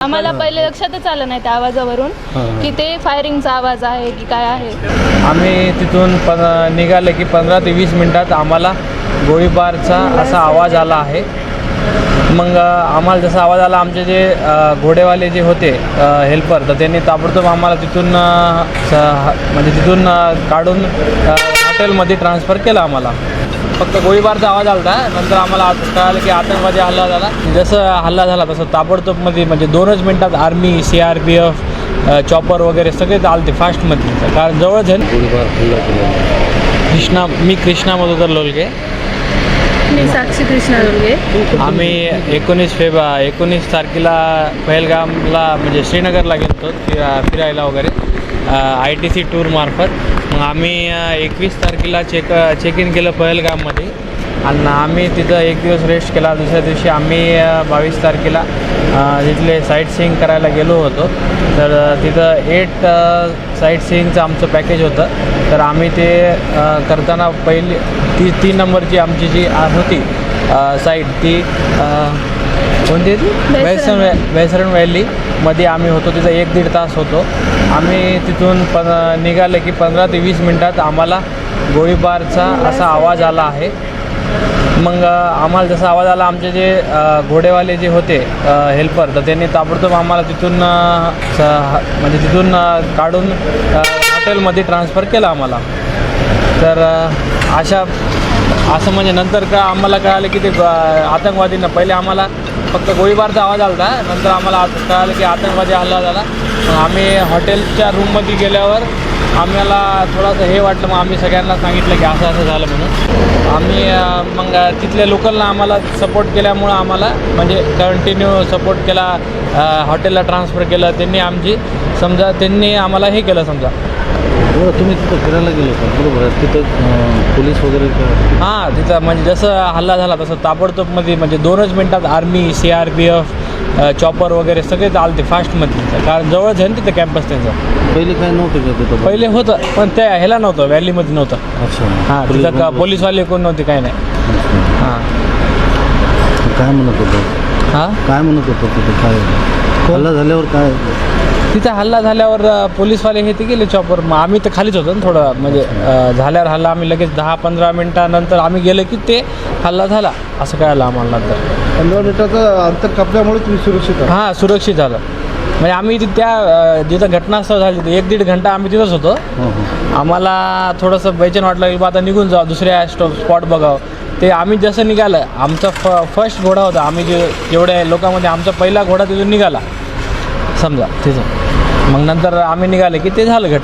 आम्हाला पहिले लक्षातच आलं नाही त्या आवाजावरून की ते फायरिंगचा आवाज आहे की काय आहे. आम्ही तिथून पण निघाले की पंधरा ते वीस मिनटात आम्हाला गोळीबारचा असा आवाज आला आहे. मग आम्हाला जसा आवाज आला आमचे जे अ, घोडेवाले जे होते हेल्पर तर त्यांनी ताबडतोब आम्हाला तिथून अ, स- म्हणजे तिथून अ, काढून अ, हॉटेलमध्ये ट्रान्सफर केलं आम्हाला. फक्त गोळीबारचा आवाज आला होता नंतर आम्हाला आज कळालं की आतंकवादी हल्ला झाला. जसं हल्ला झाला तसं ताबडतोबमध्ये म्हणजे दोनच मिनटात army C R P F chopper वगैरे सगळे आलते फास्टमध्ये कारण जवळच आहे कृष्णा मी कृष्णा मधुकर लोलगे. मी साक्षी कृष्णा दोलगे आम्ही एकोणीस फेब एकोणीस तारखेला पहलगामला म्हणजे श्रीनगरला गेलो फिरा फिरायला वगैरे. आय टी सी टूरमार्फत मग आम्ही एकवीस तारखेला चेक चेक इन केलं पहलगाममध्ये. आणि आम्ही तिथं एक दिवस रेस्ट केला. दुसऱ्या दिवशी आम्ही बावीस तारखेला तिथले साईट सीईंग करायला गेलो होतो. तर तिथं एट साईट सीईंगचं आमचं पॅकेज होतं. तर आम्ही ते करताना पहिली ती तीन नंबरची आमची जी होती साईट ती कोणती? ती बेसरन. वेसर्न वॅ वेसर्न व्हॅलीमध्ये आम्ही होतो तिथं एक दीड तास होतो. आम्ही तिथून पण निघाले की पंधरा ते वीस मिनटात आम्हाला गोळीबारचा असा आवाज आला आहे. मग आम्हाला जसा आवाज आला आमचे जे घोडेवाले जे होते हेल्पर तर त्यांनी ताबडतोब आम्हाला तिथून म्हणजे तिथून काढून हॉटेलमध्ये ट्रान्सफर केलं आम्हाला. तर अशा असं म्हणजे नंतर का आम्हाला कळालं की ते आतंकवादींना पहिले आम्हाला फक्त गोळीबारचा आवाज आला होता नंतर आम्हाला आत कळालं की आतंकवादी हल्ला झाला. मग आम्ही हॉटेलच्या रूममध्ये गेल्यावर आम्हाला थोडंसं हे वाटलं मग आम्ही सगळ्यांना सांगितलं की असं असं झालं म्हणून. आम्ही मग तिथल्या लोकलनं आम्हाला सपोर्ट केल्यामुळं आम्हाला म्हणजे कंटिन्यू सपोर्ट केला हॉटेलला ट्रान्सफर केलं. त्यांनी आमची समजा त्यांनी आम्हाला हे केलं समजा. बरं तुम्ही तिथं फिरायला गेलो का बरोबर आहे. तिथं पोलीस वगैरे का? हां तिथं म्हणजे जसं हल्ला झाला तसं ताबडतोबमध्ये म्हणजे दोनच मिनटात army C R P F chopper वगैरे सगळेच आलते फास्टमध्ये कारण जवळच आहे ना तिथं कॅम्पस त्यांचं. पहिले काय नव्हतं का तिथं? पहिले होतं पण त्या ह्याला नव्हतं व्हॅलीमध्ये नव्हतं. अच्छा. हां पोलीस तिथं का बंदोबस्त. पोलीसवाले कोण नव्हते काय नाही. अच्छा. हां. काय म्हणत होतं? हां? काय म्हणत होतं तिथं? काय? हल्ला झाल्यावर काय? तिथं हल्ला झाल्यावर पोलीसवाले हे ते गेले चॉपर मग आम्ही तर खालीच होतो ना थोडं म्हणजे झाल्यावर हल्ला आम्ही लगेच दहा पंधरा मिनटानंतर आम्ही गेलो की ते हल्ला झाला. असं कळालं आम्हाला नंतर. पंधरा मिनिटाचं अंतर कापल्यामुळे तुम्ही सुरक्षित आहात. हां सुरक्षित झालं. म्हणजे आम्ही त्या जिथं घटनास्थळ झाली एक दीड घंटा आम्ही तिथंच होतो. हां हां. आम्हाला थोडंसं बेचैन वाटलं की बा आता निघून जाऊ दुसऱ्या स्टॉप स्पॉट बघावं. ते आम्ही जसं निघालं आमचा फ फर्स्ट घोडा होता. आम्ही जे जेवढ्या लोकांमध्ये आमचा पहिला घोडा तिथून निघाला. समजा तिथं मग नंतर आम्ही निघाले की ते झालं घट